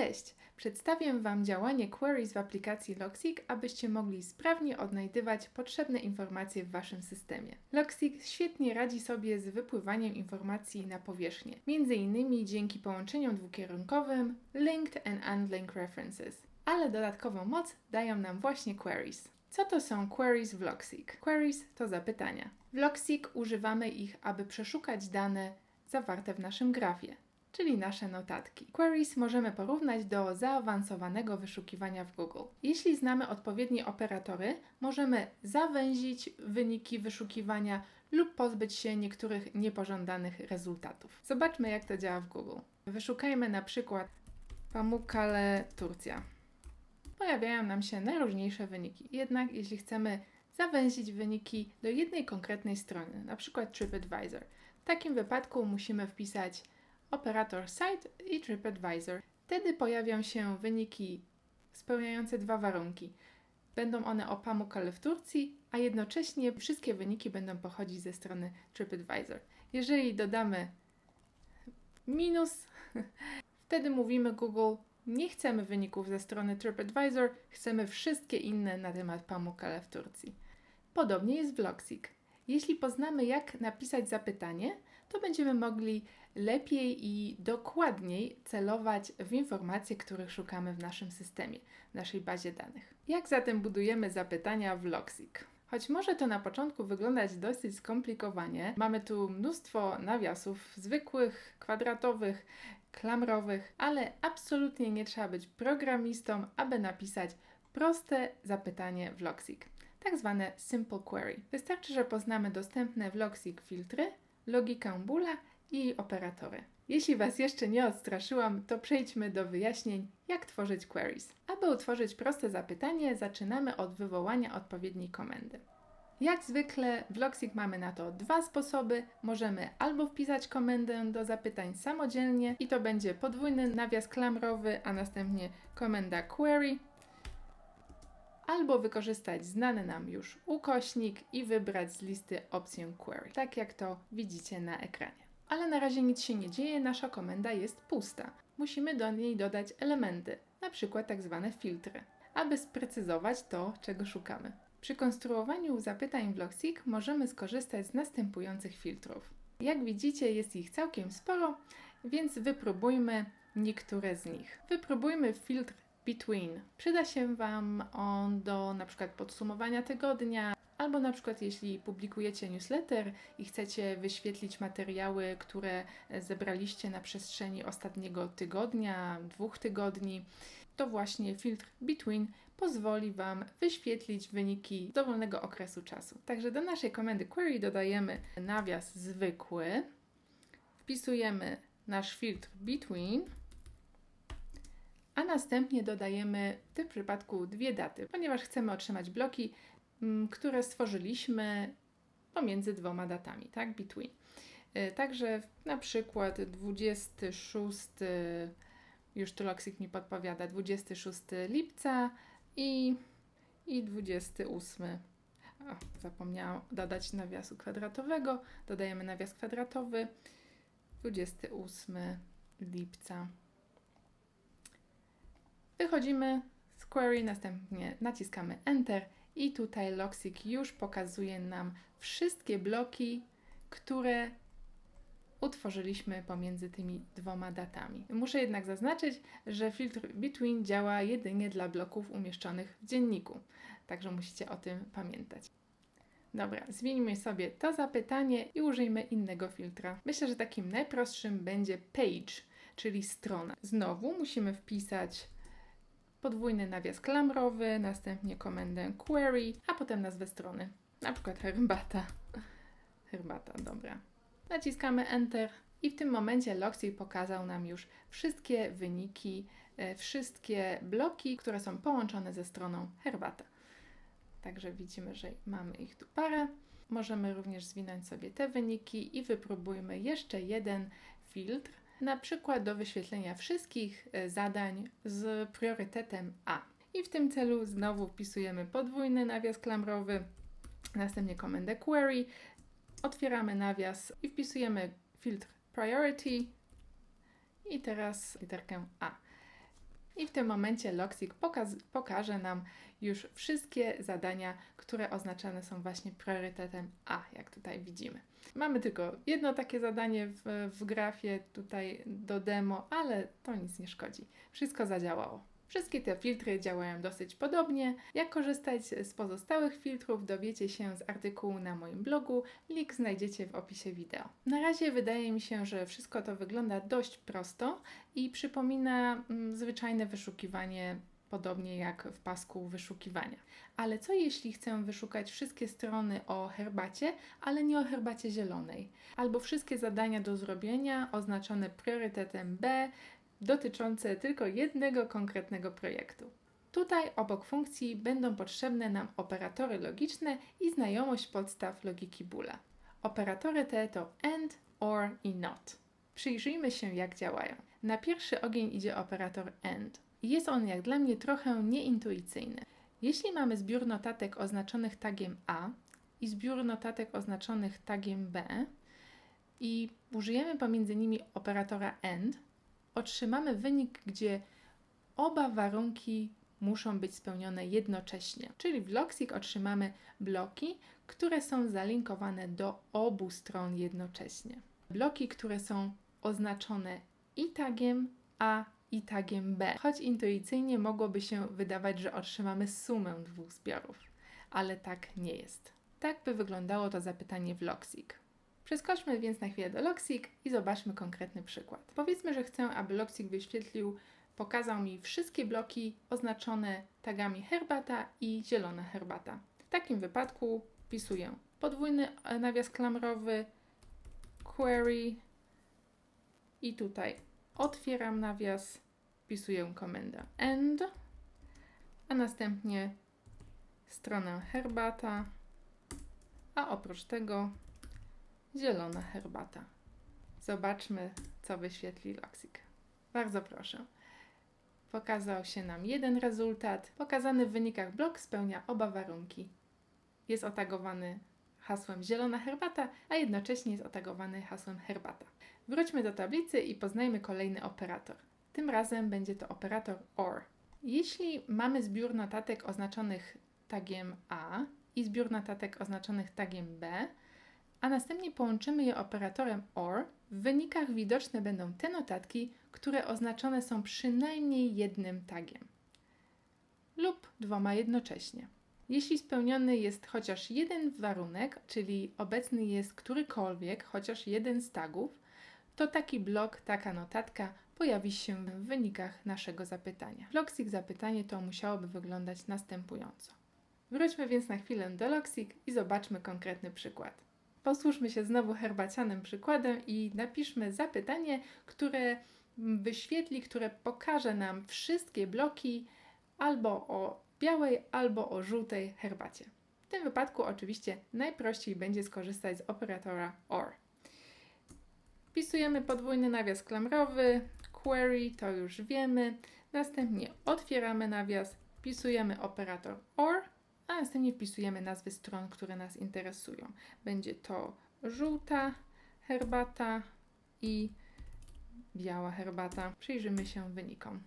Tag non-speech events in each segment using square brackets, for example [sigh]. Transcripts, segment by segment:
Cześć! Przedstawię Wam działanie queries w aplikacji Loxic, abyście mogli sprawnie odnajdywać potrzebne informacje w Waszym systemie. Loxic świetnie radzi sobie z wypływaniem informacji na powierzchnię, m.in. dzięki połączeniom dwukierunkowym Linked and Unlinked References. Ale dodatkową moc dają nam właśnie queries. Co to są queries w Loxic? Queries to zapytania. W Loxic używamy ich, aby przeszukać dane zawarte w naszym grafie czyli nasze notatki. Queries możemy porównać do zaawansowanego wyszukiwania w Google. Jeśli znamy odpowiednie operatory, możemy zawęzić wyniki wyszukiwania lub pozbyć się niektórych niepożądanych rezultatów. Zobaczmy, jak to działa w Google. Wyszukajmy na przykład Pamukkale Turcja. Pojawiają nam się najróżniejsze wyniki. Jednak jeśli chcemy zawęzić wyniki do jednej konkretnej strony, na przykład TripAdvisor, w takim wypadku musimy wpisać operator site i TripAdvisor. Wtedy pojawią się wyniki spełniające dwa warunki. Będą one o Pamukkale w Turcji, a jednocześnie wszystkie wyniki będą pochodzić ze strony TripAdvisor. Jeżeli dodamy minus, [laughs] wtedy mówimy Google, nie chcemy wyników ze strony TripAdvisor, chcemy wszystkie inne na temat Pamukkale w Turcji. Podobnie jest w Loxic. Jeśli poznamy, jak napisać zapytanie, to będziemy mogli lepiej i dokładniej celować w informacje, których szukamy w naszym systemie, w naszej bazie danych. Jak zatem budujemy zapytania w Loxic? Choć może to na początku wyglądać dosyć skomplikowanie, mamy tu mnóstwo nawiasów zwykłych, kwadratowych, klamrowych, ale absolutnie nie trzeba być programistą, aby napisać proste zapytanie w Loxic, tak zwane simple query. Wystarczy, że poznamy dostępne w Loxic filtry, logikę Boola i operatory. Jeśli Was jeszcze nie odstraszyłam, to przejdźmy do wyjaśnień, jak tworzyć queries. Aby utworzyć proste zapytanie, zaczynamy od wywołania odpowiedniej komendy. Jak zwykle w Loxic mamy na to dwa sposoby. Możemy albo wpisać komendę do zapytań samodzielnie i to będzie podwójny nawias klamrowy, a następnie komenda query, albo wykorzystać znany nam już ukośnik i wybrać z listy opcję query, tak jak to widzicie na ekranie. Ale na razie nic się nie dzieje, nasza komenda jest pusta. Musimy do niej dodać elementy, na przykład tak zwane filtry, aby sprecyzować to, czego szukamy. Przy konstruowaniu zapytań w możemy skorzystać z następujących filtrów. Jak widzicie, jest ich całkiem sporo, więc wypróbujmy niektóre z nich. Wypróbujmy filtr Between. Przyda się Wam on do na przykład podsumowania tygodnia, albo na przykład jeśli publikujecie newsletter i chcecie wyświetlić materiały, które zebraliście na przestrzeni ostatniego tygodnia, dwóch tygodni, to właśnie filtr Between pozwoli Wam wyświetlić wyniki dowolnego okresu czasu. Także do naszej komendy query dodajemy nawias zwykły, wpisujemy nasz filtr Between, a następnie dodajemy w tym przypadku dwie daty, ponieważ chcemy otrzymać bloki, mm, które stworzyliśmy pomiędzy dwoma datami, tak? Between. Y, także na przykład 26, już tu Loxic mi podpowiada, 26 lipca i, i 28. O, zapomniałam dodać nawiasu kwadratowego. Dodajemy nawias kwadratowy. 28 lipca Wychodzimy z query, następnie naciskamy Enter i tutaj Loxic już pokazuje nam wszystkie bloki, które utworzyliśmy pomiędzy tymi dwoma datami. Muszę jednak zaznaczyć, że filtr Between działa jedynie dla bloków umieszczonych w dzienniku, także musicie o tym pamiętać. Dobra, zmieńmy sobie to zapytanie i użyjmy innego filtra. Myślę, że takim najprostszym będzie page, czyli strona. Znowu musimy wpisać podwójny nawias klamrowy, następnie komendę query, a potem nazwę strony. Na przykład herbata. Herbata, dobra. Naciskamy Enter i w tym momencie Loxy pokazał nam już wszystkie wyniki, e, wszystkie bloki, które są połączone ze stroną herbata. Także widzimy, że mamy ich tu parę. Możemy również zwinąć sobie te wyniki i wypróbujmy jeszcze jeden filtr na przykład do wyświetlenia wszystkich e, zadań z priorytetem A. I w tym celu znowu wpisujemy podwójny nawias klamrowy, następnie komendę query, otwieramy nawias i wpisujemy filtr priority i teraz literkę A. I w tym momencie Loxic pokaże nam już wszystkie zadania, które oznaczane są właśnie priorytetem A, jak tutaj widzimy. Mamy tylko jedno takie zadanie w, w grafie tutaj do demo, ale to nic nie szkodzi. Wszystko zadziałało. Wszystkie te filtry działają dosyć podobnie. Jak korzystać z pozostałych filtrów dowiecie się z artykułu na moim blogu. Link znajdziecie w opisie wideo. Na razie wydaje mi się, że wszystko to wygląda dość prosto i przypomina mm, zwyczajne wyszukiwanie podobnie jak w pasku wyszukiwania. Ale co jeśli chcę wyszukać wszystkie strony o herbacie, ale nie o herbacie zielonej? Albo wszystkie zadania do zrobienia oznaczone priorytetem B, dotyczące tylko jednego konkretnego projektu. Tutaj obok funkcji będą potrzebne nam operatory logiczne i znajomość podstaw logiki Boole'a. Operatory te to AND, OR i NOT. Przyjrzyjmy się jak działają. Na pierwszy ogień idzie operator AND. Jest on jak dla mnie trochę nieintuicyjny. Jeśli mamy zbiór notatek oznaczonych tagiem A i zbiór notatek oznaczonych tagiem B i użyjemy pomiędzy nimi operatora AND, otrzymamy wynik, gdzie oba warunki muszą być spełnione jednocześnie. Czyli w Loxic otrzymamy bloki, które są zalinkowane do obu stron jednocześnie. Bloki, które są oznaczone i tagiem A i tagiem B. Choć intuicyjnie mogłoby się wydawać, że otrzymamy sumę dwóch zbiorów, ale tak nie jest. Tak by wyglądało to zapytanie w Loxic. Przeskoczmy więc na chwilę do Loxic i zobaczmy konkretny przykład. Powiedzmy, że chcę, aby Loxic wyświetlił, pokazał mi wszystkie bloki oznaczone tagami herbata i zielona herbata. W takim wypadku wpisuję podwójny nawias klamrowy, query i tutaj otwieram nawias, wpisuję komendę end, a następnie stronę herbata, a oprócz tego zielona herbata. Zobaczmy, co wyświetli Loxic. Bardzo proszę. Pokazał się nam jeden rezultat. Pokazany w wynikach blok spełnia oba warunki. Jest otagowany hasłem zielona herbata, a jednocześnie jest otagowany hasłem herbata. Wróćmy do tablicy i poznajmy kolejny operator. Tym razem będzie to operator OR. Jeśli mamy zbiór notatek oznaczonych tagiem A i zbiór notatek oznaczonych tagiem B, a następnie połączymy je operatorem OR, w wynikach widoczne będą te notatki, które oznaczone są przynajmniej jednym tagiem lub dwoma jednocześnie. Jeśli spełniony jest chociaż jeden warunek, czyli obecny jest którykolwiek, chociaż jeden z tagów, to taki blok, taka notatka pojawi się w wynikach naszego zapytania. Loxic zapytanie to musiałoby wyglądać następująco. Wróćmy więc na chwilę do Loxic i zobaczmy konkretny przykład. Posłuszmy się znowu herbacianym przykładem i napiszmy zapytanie, które wyświetli, które pokaże nam wszystkie bloki albo o białej, albo o żółtej herbacie. W tym wypadku oczywiście najprościej będzie skorzystać z operatora OR. Wpisujemy podwójny nawias klamrowy, query, to już wiemy. Następnie otwieramy nawias, wpisujemy operator OR a następnie wpisujemy nazwy stron, które nas interesują. Będzie to żółta herbata i biała herbata. Przyjrzymy się wynikom.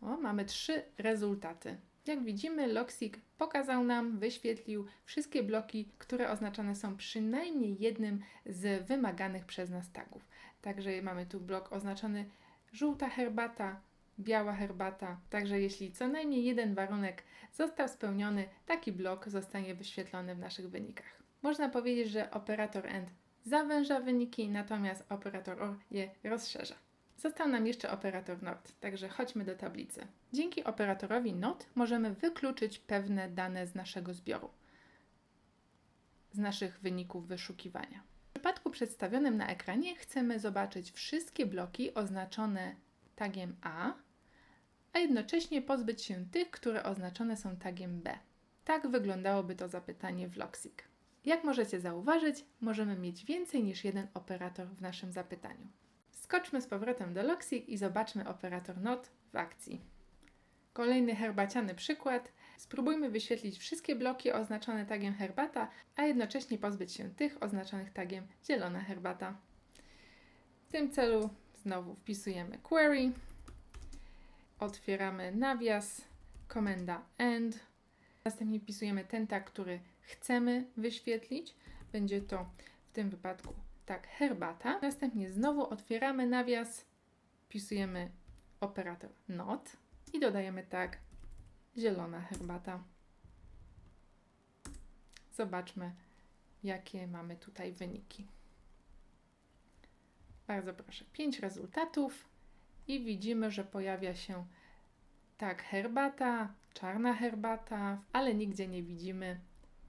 O, mamy trzy rezultaty. Jak widzimy, Loxic pokazał nam, wyświetlił wszystkie bloki, które oznaczone są przynajmniej jednym z wymaganych przez nas tagów. Także mamy tu blok oznaczony żółta herbata, biała herbata. Także jeśli co najmniej jeden warunek został spełniony, taki blok zostanie wyświetlony w naszych wynikach. Można powiedzieć, że operator AND zawęża wyniki, natomiast operator OR je rozszerza. Został nam jeszcze operator NOT, także chodźmy do tablicy. Dzięki operatorowi NOT możemy wykluczyć pewne dane z naszego zbioru, z naszych wyników wyszukiwania. W przypadku przedstawionym na ekranie chcemy zobaczyć wszystkie bloki oznaczone tagiem A, a jednocześnie pozbyć się tych, które oznaczone są tagiem B. Tak wyglądałoby to zapytanie w Loxic. Jak możecie zauważyć, możemy mieć więcej niż jeden operator w naszym zapytaniu. Skoczmy z powrotem do Loxic i zobaczmy operator NOT w akcji. Kolejny herbaciany przykład. Spróbujmy wyświetlić wszystkie bloki oznaczone tagiem herbata, a jednocześnie pozbyć się tych oznaczonych tagiem zielona herbata. W tym celu znowu wpisujemy query otwieramy nawias, komenda end. Następnie wpisujemy ten tag, który chcemy wyświetlić. Będzie to w tym wypadku tak herbata. Następnie znowu otwieramy nawias, wpisujemy operator not i dodajemy tak zielona herbata. Zobaczmy, jakie mamy tutaj wyniki. Bardzo proszę, 5 rezultatów i widzimy, że pojawia się tak herbata, czarna herbata, ale nigdzie nie widzimy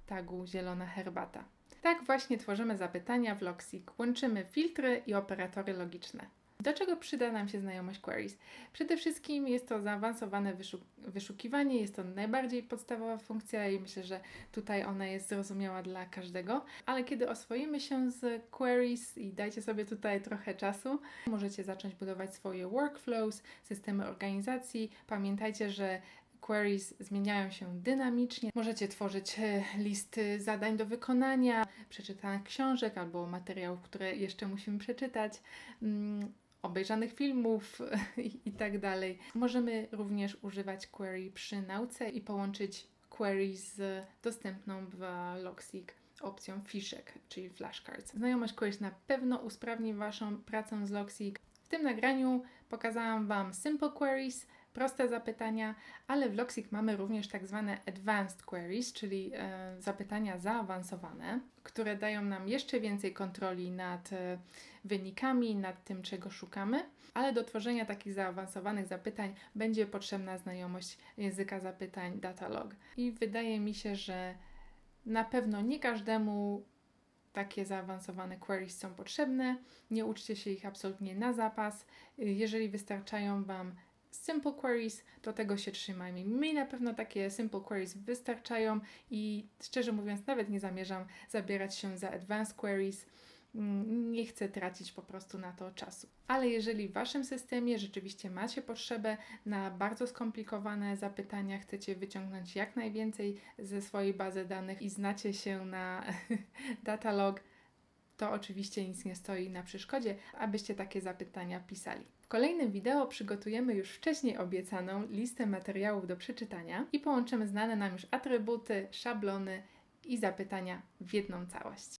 tagu zielona herbata. Tak właśnie tworzymy zapytania w Loxic. Łączymy filtry i operatory logiczne. Do czego przyda nam się znajomość queries? Przede wszystkim jest to zaawansowane wyszuk- wyszukiwanie, jest to najbardziej podstawowa funkcja i myślę, że tutaj ona jest zrozumiała dla każdego. Ale kiedy oswoimy się z queries i dajcie sobie tutaj trochę czasu, możecie zacząć budować swoje workflows, systemy organizacji. Pamiętajcie, że queries zmieniają się dynamicznie. Możecie tworzyć e, listy zadań do wykonania, przeczytanych książek albo materiałów, które jeszcze musimy przeczytać. Obejrzanych filmów [laughs] i, i tak. Możemy również używać query przy nauce i połączyć query z dostępną w Loxic opcją fiszek, czyli flashcards. Znajomość queries na pewno usprawni Waszą pracę z Loxic. W tym nagraniu pokazałam Wam simple queries, proste zapytania, ale w Loxic mamy również tak zwane advanced queries, czyli e, zapytania zaawansowane, które dają nam jeszcze więcej kontroli nad e, wynikami, nad tym, czego szukamy, ale do tworzenia takich zaawansowanych zapytań będzie potrzebna znajomość języka zapytań Datalog. I wydaje mi się, że na pewno nie każdemu takie zaawansowane queries są potrzebne. Nie uczcie się ich absolutnie na zapas. Jeżeli wystarczają Wam simple queries, to tego się trzymajmy. Mi na pewno takie simple queries wystarczają i szczerze mówiąc nawet nie zamierzam zabierać się za advanced queries. Mm, Nie chcę tracić po prostu na to czasu. Ale jeżeli w Waszym systemie rzeczywiście macie potrzebę na bardzo skomplikowane zapytania, chcecie wyciągnąć jak najwięcej ze swojej bazy danych i znacie się na [laughs] datalog, to oczywiście nic nie stoi na przeszkodzie, abyście takie zapytania pisali. W kolejnym wideo przygotujemy już wcześniej obiecaną listę materiałów do przeczytania i połączymy znane nam już atrybuty, szablony i zapytania w jedną całość.